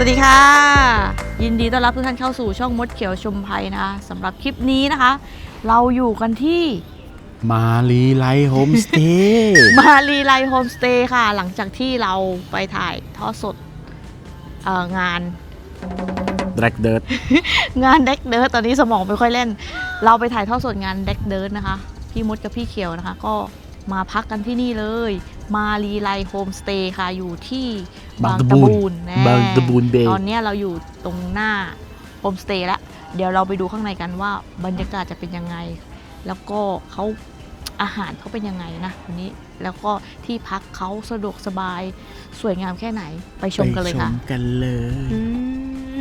สวัสดีค่ะ ยินดีต้อนรับทุกท่านเข้าสู่ช่องมดเขียวชมภัยนะคะสำหรับคลิปนี้นะคะ เราอยู่กันที่มาลีไลโฮมสเตย์มารีไลโฮมสเตย์ค่ะ หลังจากที่เราไปถ่ายทอดสดเอ่องาน แดกเดิร์ดงานเด็กเดิร์ดตอนนี้สมองไม่ค่อยเล่น เราไปถ่ายทอดสดงานเด็กเดิร์ดนะคะ พี่มดกับพี่เขียวนะคะ ก็มาพักกันที่นี่เลย มารีไลโฮมสเตย์ค่ะอยู่ที่บางตะบูนแน่บางตะบูนเบย์ตอนเนี้ยเราอยู่ตรงหน้าโฮมสเตย์แล้วเดี๋ยวเราไปดูข้างในกันว่าบรรยากาศจะเป็นยังไง แล้วก็เขาอาหารเขาเป็นยังไงนะวันนี้แล้วก็ที่พักเขาสะดวกสบายสวยงามแค่ไหนไปชมกันเลยค่ะไปชมกันเลยอืม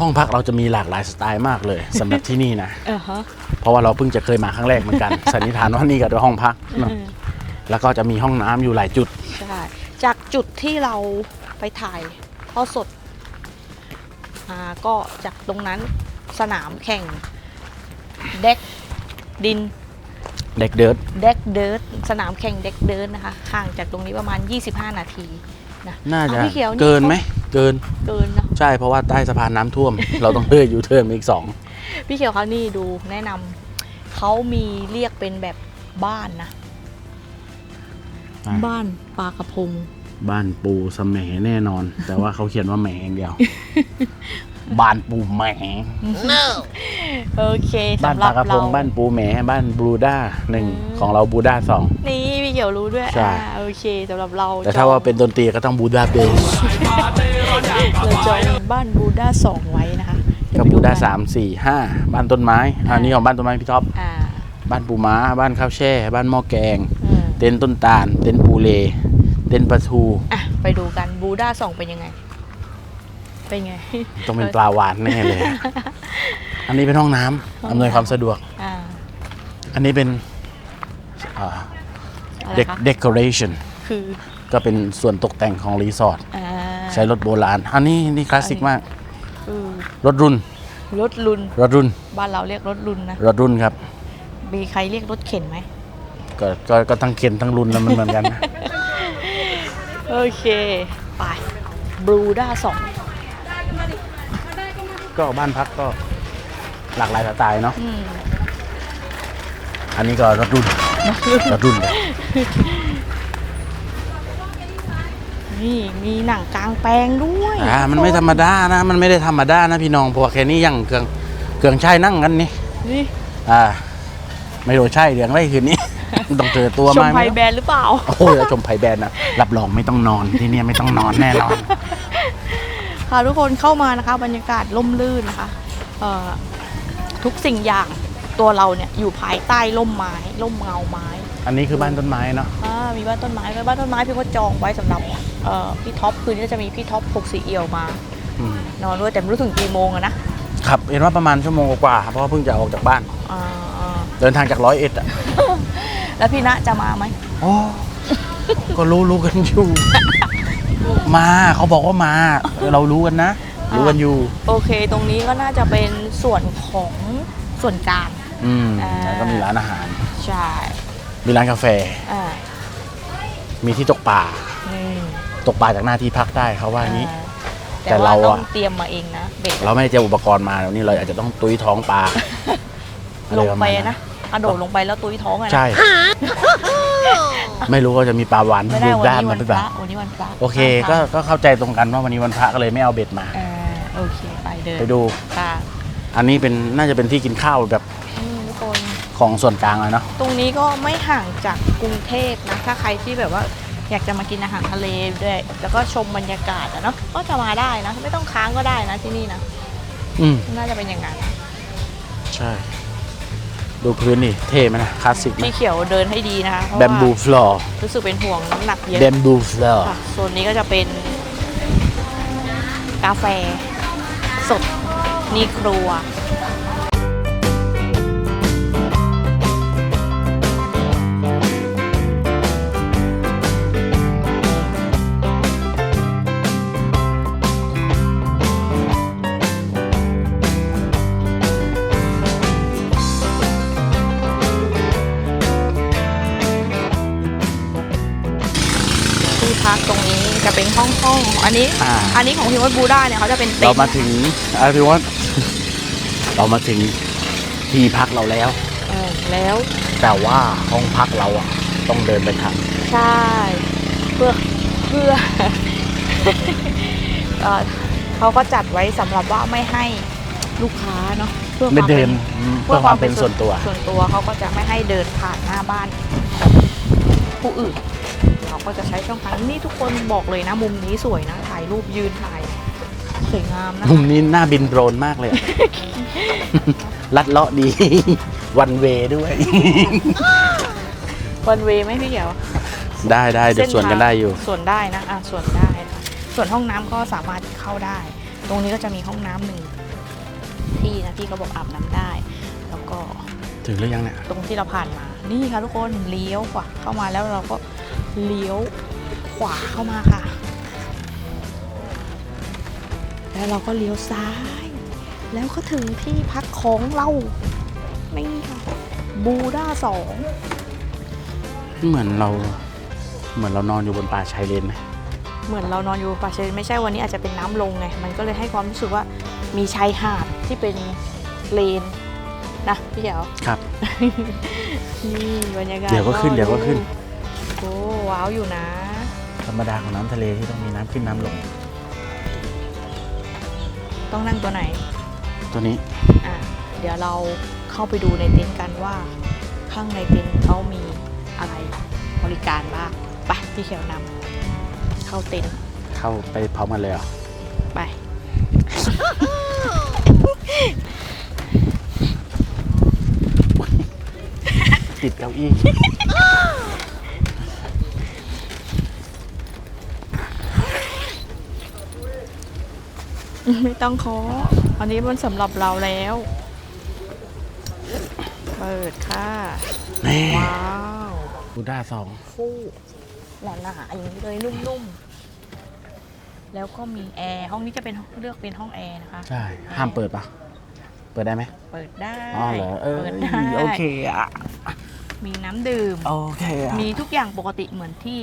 ห้องพักเราจะมีหลากหลายสไตล์มากเลยสำหรับที่นี่นะเออฮะเพราะว่าเราเพิ่งจะเคยมาครั้งแรกเหมือนกันสันนิษฐานว่านี่ก็เป็นห้องพักเนอะเออ แล้วก็จะมีห้องน้ำอยู่หลายจุด ใช่จากจุดที่เราไปถ่ายทอดสดอ่าก็จากตรงนั้นสนามแข่งเด็กดินเด็กเดิร์ดเด็กเดิร์ดสนามแข่งเด็กเดิร์ดนะคะห่างจากตรงนี้ประมาณ 25 นาทีนะน่าจะอ้วพี่ขียวเกินไหมเกินเกินเนอะใช่เพราะว่าใต้สะพานน้ำท่วม เราต้องเลื่อยยูเทิร์นมาอีกสองพี่เขียวเขานี่ดูแนะนำเขามีเรียกเป็นแบบบ้านนะ บ้านปลากระพง บ้านปูสมแหมแน่นอน แต่ว่าเขาเขียนว่าแหมอย่างเดียว บ้านปูแหมโอเคบ้านสำหปรัลาบกระพเรา งบ้านปูแหมบ้านบลูด้าหนึ่งอืม ของเราบูด้าสอง นี่พี่เขียวรู้ด้วยใช่ อ่าโอเคสำหรับเราแต่ถ้าว่าเป็นดนตรีก็ต้องบูดาเบสเราจองบ้านบูด้าสองไว้นะคะเยวกับไปบูด้ากันสามสี่ห้าบ้านต้นไม้อันนี้ของบ้านต้นไม้พี่ท็อป อ่า บ้านปูม้า บ้านข้าวแช่ บ้านหม้อแกงอืมเต็นท์ต้นตาล เต็นท์ปูเล เต็นท์ปลาทูอะไปดูกันบูด้าสองเป็นยังไง เป็นไง ต้องเป็นปลาหวานแน่เลย อันนี้เป็นห้องน้ำอำนวยความสะดวก อ่าอันนี้เป็นอ่าอะไรเด็กคะเดคอเรชันคือก็เป็นส่วนตกแต่งของรีสอร์ทอ่าใช้รถโบราณ อันนี้นี่คลาสสิกมาก คือรถรุ่น รถลุนรถรุ่น บ้านเราเรียกรถลุนนะ รถรุ่นครับ มีใครเรียกรถเข็นไหม ก็ก็ก็ทั้งเข็นทั้งรุ่นแล้วมันเหมือนกันนะ โอเค ไปบูด้าสองก็บ้านพักก็หลากหลายสไตล์เนาะ อืมอันนี้ก็รถรุ่นรถรุ่นเลยนี่มีหนังกลางแปลงด้วยอ่ามันไม่ธรรมดานะ มันไม่ได้ธรรมดานะพี่น้องเพราะว่าแค่นี้ยังเครื่องเครื่องใช้นั่งกันนี่นี่ อ่า ไม่รู้ใช่เรื่องอะไรคืนนี้ ต้องเจอตัวชมมาไพไหมแบรนด์หรือเปล่า โอ้ยแล้วชมไผ่แบนนะรับรองไม่ต้องนอนที่เนี่ยไม่ต้องนอนแน่นอน ค่ะทุกคนเข้ามานะคะ บรรยากาศล่มลื่นนะคะเอ่อทุกสิ่งอย่างตัวเราเนี่ยอยู่ภายใต้ร่มไม้ร่มเงาไม้อันนี้คือบ้านต้นไม้เนาะอ่ามีบ้านต้นไม้ด้วยบ้านต้นไม้พี่ก็จองไว้สำหรับเอ่อพี่ท็อปคืนนี้ก็จะมีพี่ท็อปปกสีเอี่ยวมา อืมนอนด้วยแต่ไม่รู้ถึงกี่โมงอะนะครับเห็นว่าประมาณชั่วโมงกว่าๆเพราะว่าเพิ่งจะออกจากบ้าน อ่าเดินทางจากร้อยเอ็ดอะ แล้วพี่ณจะมาไหมโอ้ก็รู้รู้กันอยู่ มาเขาบอกว่ามา เรารู้กันนะ รู้กันอยู่ โอเค ตรงนี้ก็น่าจะเป็นส่วนของส่วนกลางอืมอ่าแล้วก็มีร้านอาหาร ใช่ มีร้านกาแฟอ่ามีที่ตกปลาอืมตกปลาจากหน้าที่พักได้เขาว่าอย่างนี้อ่าแต่แต่ว่าเราต้องอะเตรียมมาเองนะเบ็ดเราไม่ได้เตรียมอุปกรณ์มาวันนี้เราอาจจะต้องตุ้ยท้องปลาลงไปอรระมาณนะ กระโดดลงไปแล้วตุ้ยท้องอะนะใช่ ไม่รู้ว่าจะมีปลาหวานไม่ได้ดูวันด้านนี้มัวันนหรือพเประล่าวันนี้วันพระโอเคห้ามก็พลาดก็เข้าใจตรงกันว่าวันนี้วันพระก็เลยไม่เอาเบ็ดมาอ่าโอเคไปเดินไปดู ค่ะอันนี้เป็นน่าจะเป็นที่กินข้าวแบบอืมทุกคน ของส่วนกลางเลยเนาะ ตรงนี้ก็ไม่ห่างจากกรุงเทพนะ ถ้าใครที่แบบว่าอยากจะมากินอาหารทะเลด้วย แล้วก็ชมบรรยากาศอะเนาะ ก็จะมาได้นะ ไม่ต้องค้างก็ได้นะที่นี่นะ อืม น่าจะเป็นอย่างนั้นนะใช่ ดูพื้นนี่เท่ไหมนะคลาสสิกไหมพี่เขียวเดินให้ดีนะคะเพราะแบมบูว่าฟลอร์รู้สึกเป็นห่วงน้ำหนักเยอะแบมบูฟลอร์ค่ะโซนนี้ก็จะเป็น กาแฟ สด นี่ครัว พักตรงนี้จะเป็นห้องห้องๆอันนี้อ่า อันนี้ของพิมพ์บูด้าเนี่ยเขาจะเป็นเต็เรานท์มาถึงอาริวัตเรามาถึงที่พักเราแล้ว เออแล้วแต่ว่าห้องพักเราอะต้องเดินไปทางใช่เพื่อเพื่อ เอ่อเขาก็จัดไว้สำหรับว่าไม่ให้ลูกค้าเนาะเพื่อคไม่วามเดิเป็นนเพื่อความเป็นส่วนตัว ส่วนตัวเขาก็จะไม่ให้เดินผ่านหน้าบ้านผู้อื่น เราก็จะใช้ช่องทางนี่ทุกคนบอกเลยนะ มุมนี้สวยนะถ่ายรูปยืนถ่ายสวยงามนะมุมนี้หน้าบินโดรนมากเลยอะ ลัดเลาะดี วันเวด้วย วันเวไหมพี่เขียว ได้ได้เดี๋ยวสวนกันได้อยู่ ส่วนได้นะอะส่วนได้นะส่วนห้องน้ำก็สามารถเข้าได้ ตรงนี้ก็จะมีห้องน้ำหนึ่งที่นะที่เขาบอกอาบน้ำได้ แล้วก็ถึงหรือยังเนี่ย ตรงที่เราผ่านมา นี่ค่ะทุกคนเลี้ยวขวาเข้ามาแล้วเราก็ เลี้ยวขวาเข้ามาค่ะ แล้วเราก็เลี้ยวซ้าย แล้วก็ถึงที่พักของเรานี่ค่ะบูด้าสองเหมือนเรา เหมือนเรานอนอยู่บนป่าชายเลนไหมเหมือนเรานอนอยู่ป่าเชยไม่ใช่วันนี้อาจจะเป็นน้ำลงไง มันก็เลยให้ความรู้สึกว่ามีชายหาดที่เป็นเลนนะพี่เขียวครับ นี่บรรยากาศเดี๋ยวก็ขึ้นเดี๋ยวก็ขึ้นโอ้ว้าวอยู่นะ ธรรมดาของน้ำทะเลที่ต้องมีน้ำขึ้นน้ำลง ต้องนั่งตัวไหน ตัวนี้อะ เดี๋ยวเราเข้าไปดูในเต็นท์กันว่า ข้างในเต็นท์เขามีอะไรบริการบ้างไปพี่เขียวนำเข้าเต็นท์เข้าไปพร้อมกันเลยเหรอไป ติดเก้าอี้ ไม่ต้องเคาะอันนี้มันสำหรับเราแล้ว เปิดค่ะนี่ว้าวบูด้าสองฟูหนาๆอย่างนี้เลยนุ่มๆ แล้วก็มีแอร์ ห้องนี้จะเป็นเลือกเป็นห้องแอร์นะคะ ใช่ ห้ามเปิดปะเปิดได้ไหม เปิดได้อ๋อเหรอเออเปิดได้โอเคอะมีน้ำดื่ม โอเคอะมีทุกอย่างปกติเหมือนที่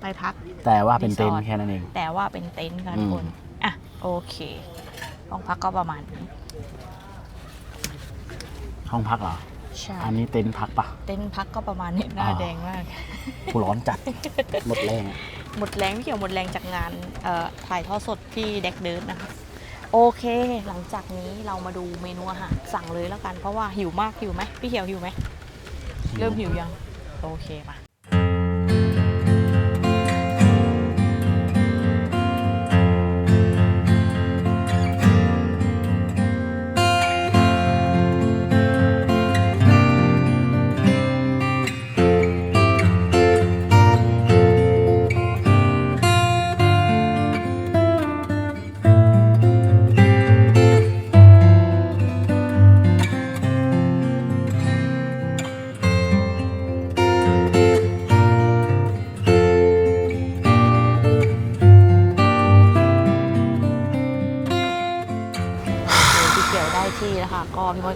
ไปพัก แต่ว่าเป็นเต็นรีท์สอร์ทแค่นั้นเอง แต่ว่าเป็นเต็นท์ค่ะอืทุกมคนอะ โอเค ห้องพักก็ประมาณนี้ห้องพักเหรอ ใช่อันนี้เต็นท์พักปะ เต็นท์พักก็ประมาณนี้หน้าอ่า แดงมากกูร้อนจัด หมดแรงอะหมดแรงพี่เกี่ยวหมดแรงจากงานเอ่อถ่ายทอดสดที่เด็กเดินนะคะ โอเค หลังจากนี้เรามาดูเมนูอาหารสั่งเลยแล้วกันเพราะว่าหิวมากหิวไหมพี่เขียวหิวไหม เริ่มหิวยัง โอเคมา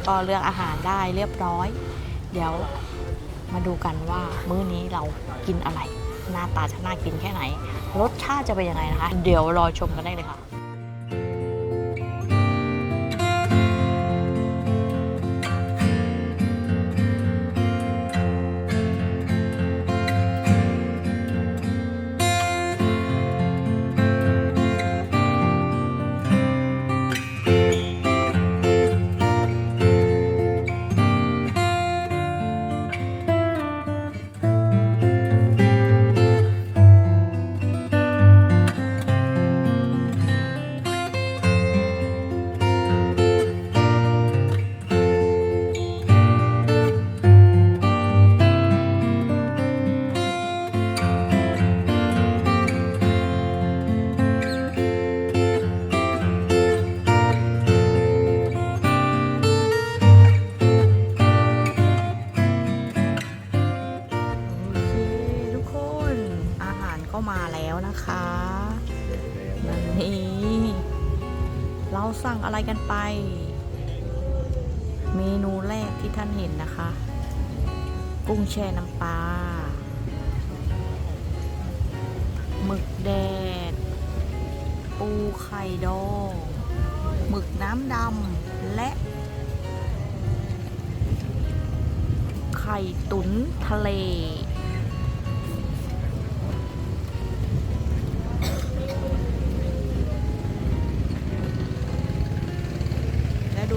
ก็เลือกอาหารได้เรียบร้อย เดี๋ยวมาดูกันว่ามื้อนี้เรากินอะไร หน้าตาจะน่ากินแค่ไหน รสชาติจะเป็นยังไงนะคะ เดี๋ยวรอชมกันได้เลยค่ะ นี้เราสั่งอะไรกันไป เมนูแรกที่ท่านเห็นนะคะ กุ้งแช่น้ำปลาหมึกหมึกแดด ปูไข่ดองหมึกน้ำดำและ ไข่ตุ๋นทะเล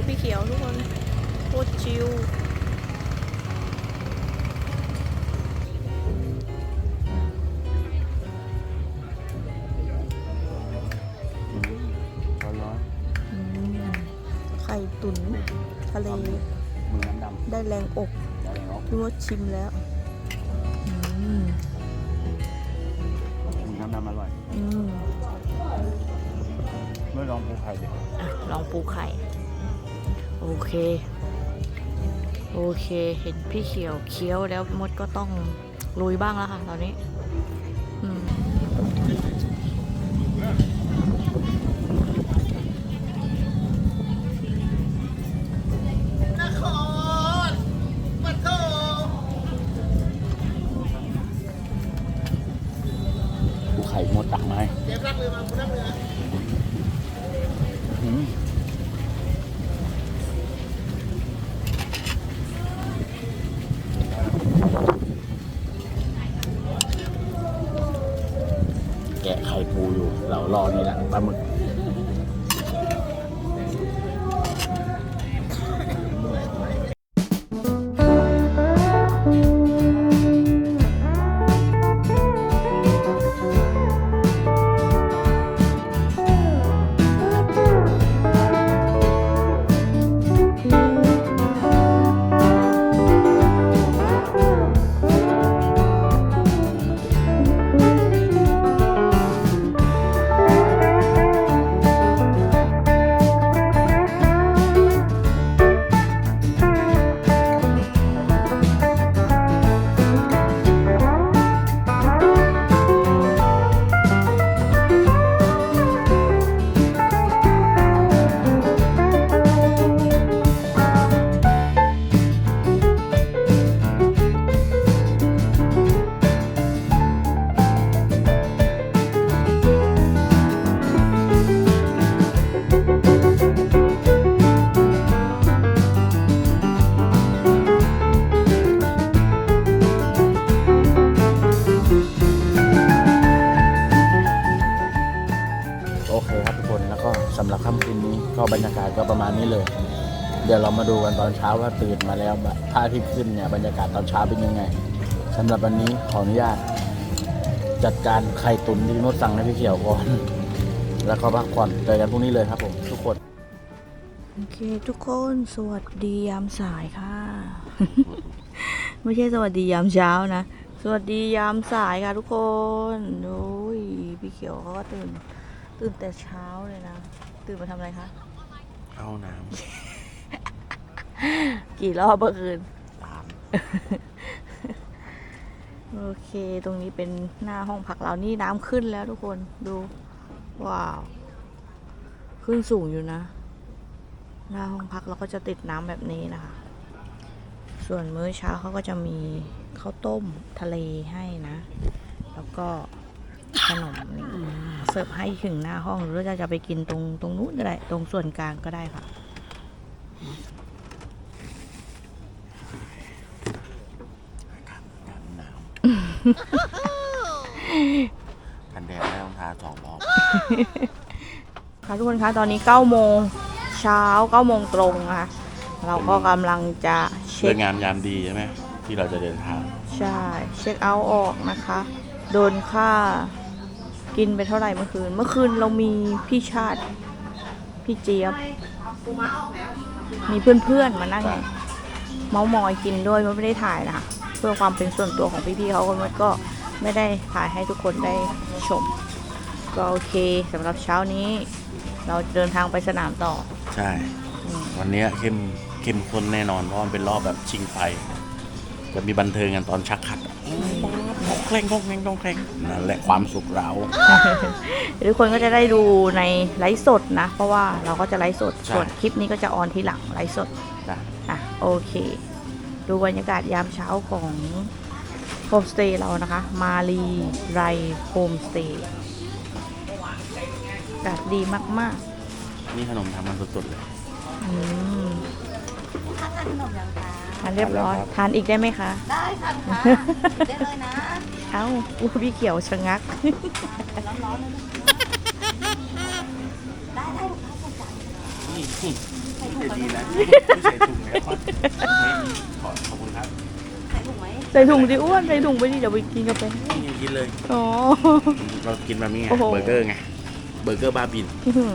และดูพี่เขียวทุกคนโคตรชิลร้อนอืมไข่ตุ๋นทะเลๆมือน้ำดำได้แรงอกได้แล้วพี่ว่าชิมแล้วอืมมือน้ำดำอร่อยอืมเมื่อลองปูไข่ดิอะลองปูไข่โอ เค โอเค เห็นพี่เขียวเคี้ยวแล้วมดก็ต้องลุยบ้างแล้วค่ะตอนนี้ แกะไข่ปูอยู่ เรารอนี่แหละปลาหมึก เดี๋ยวเรามาดูกันตอนเช้าว่าตื่นมาแล้วแบบพระอาทิตย์ขึ้นเนี่ยบรรยากาศตอนเช้าเป็นยังไงสำหรับวันนี้ขออนุญาต จัดการไข่ตุ๋นที่พี่มดสั่งให้พี่เขียวก่อน แล้วก็พักผ่อนเจอกันพรุ่งนี้เลยครับผมทุกคนโอเคทุกคนสวัสดียามสายค่ะ ไม่ใช่สวัสดียามเช้านะสวัสดียามสายค่ะทุกคนโอ้ยพี่เขียวเขาก็ตื่น ตื่นแต่เช้าเลยนะ ตื่นมาทำอะไรคะ เอาน้ กี่รอบเมื่อคืนำตามโอเคตรงนี้เป็นหน้าห้องพักเรานี่น้ำขึ้นแล้วทุกคนดู ว้าว ขึ้นสูงอยู่นะ หน้าห้องพักเราก็จะติดน้ำแบบนี้นะคะ ส่วนมื้อเช้าเขาก็จะมีข้าวต้มทะเลให้นะ แล้วก็ขนมนี่เสิร์ฟให้ถึงหน้าห้องหรือว่าจะไปกินตรงตรงนู้นก็ได้ ตรงส่วนกลางก็ได้ค่ะ กันหนาว กันแดดไม่ต้องทาสองรอบค่ะทุกคนคะตอนนี้9โมงเช้า9โมงตรงนะคะเราก็กำลังจะเช็เลิคกงามยามดีใช่ไหมที่เราจะเดินทางใช่เช็คเอาท์ออกนะคะ โดนค่ากินไปเท่าไหร่เมื่อคืน เมื่อคืนเรามีพี่ชาติ พี่เจี๊ยบ มีเพื่อนๆมานั่งใช่เมาส์มอยกินด้วยมันไม่ได้ถ่ายนะคะ เพื่อความเป็นส่วนตัวของพี่ๆเขามันก็ไม่ได้ถ่ายให้ทุกคนได้ชม ก็โอเคสำหรับเช้านี้ เราเดินทางไปสนามต่อ ใช่อืมวันนี้เข้มเข้มข้นแน่นอนเพราะมันเป็นรอบแบบชิงไฟจะมีบันเทิงกันตอนชักขัดอะต้องเคร่งต้องเคร่งต้องเคร่งนั่นแหละความสุขเราเดี๋ยวทุกคนก็จะได้ดูในไลฟ์สดนะ เพราะว่าเราก็จะไลฟ์สดใช่ส่วนคลิปนี้ก็จะออนทีหลังไลฟ์สดจ้ะอะโอเค ดูบรรยากาศยามเช้าของโฮมสเตย์เรานะคะ มาลีไรโฮมสเตย์อากาศดีมากนี่ขนมทำมาสดๆเลย ๆอืมถ้าทานขนมยังคะทานเรียบร้อย ทานอีกได้ไหมคะ ได้ค่ะลูกค้าได้เลยนะเอ้าอู้พี่เขียวชะงัก ร้อนๆเลยนะคะได้ได้ลูกค้าสนใจนี่ จะดีนะใส่ถุงแล้วขอบคุณครับใส่ถุงไหมใส่ถุงดิอ้วนใส่ถุงไปดิเดี๋ยวไปกินกาแฟนี่ยังกินเลยอ๋อ เรากินแบบนี้ไงโอ้โห เบอร์เกอร์ไงเบอร์เกอร์บาบินอื้อหือ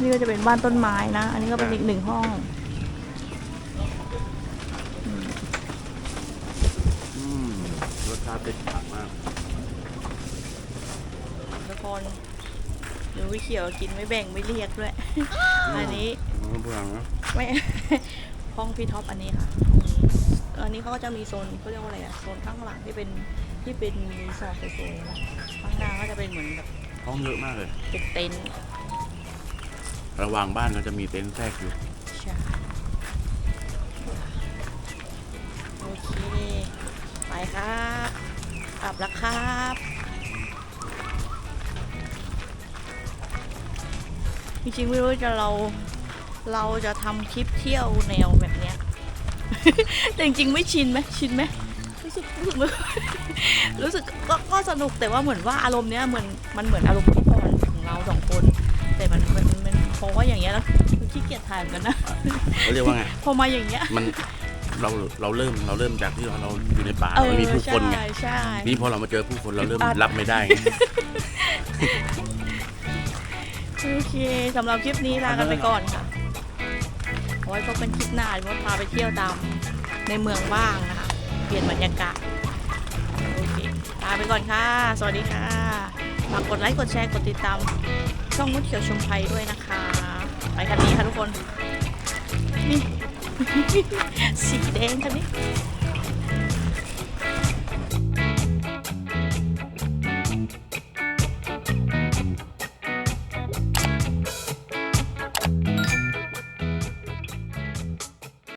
นี่ก็จะเป็นบ้านต้นไม้นะ อันนี้ก็เป็นอีกหนึ่งห้อง อืมรสชาติเด็ดขาดมากทุกคน หนูวิเขียวกินไม่แบ่งไม่เรียกด้วย อันนี้เพื่อนนะไม่ ห้องพี่ท็อปอันนี้ค่ะห้องนี้อันนี้เขาก็จะมีโซนเขาเรียกว่าอะไรอะโซนข้างหลังที่เป็นที่เป็นรีสอร์ทสวยๆนะข้างหน้าก็จะเป็นเหมือนแบบห้องเยอะมากเลย เป็นเต็นท์ระหว่างบ้านก็จะมีเต็นท์แทรกอยู่ใช่โอเค ไปครับกลับแล้วครับ จริงๆไม่รู้จะเราเราจะทำคลิปเที่ยวแนวแบบเนี้ย แต่จริงๆไม่ชินไหมชินไหมรู้สึกรู้สึกไม่รู้สึกก็ก็สนุกแต่ว่าเหมือนว่าอารมณ์เนี้ยเหมือนมันเหมือนอารมณ์ที่พรของเราสองคน แต่มันมันมันเพราะว่าอย่างเงี้ยแล้วขี้เกียจถ่ายเหมือนกันนะเขาเรียกว่าไงพอมาอย่างเงี้ยมันเราเราเริ่มเราเริ่มจากที่เราอยู่ในป่าเอเราอไม่มีผู้คนไงใช่ใช่นี่พอเรามาเจอผู้คนเราเริ่มอึดอัดรับไม่ได้ไง โอเคสำหรับคลิปนี้ลากันไปก่อนค่ะไว้พบกันคลิปหน้าเดี๋ยวพาไปเที่ยวตามในเมืองบ้างนะคะ เปลี่ยนบรรยากาศ โอเคลาไปก่อนค่ะ สวัสดีค่ะฝากกดไลค์กดแชร์กดติดตาม ช่องมดเขียวชมภัยด้วยนะคะ ไปกันนี้ค่ะทุกคน นี่ สีแดงคันนี้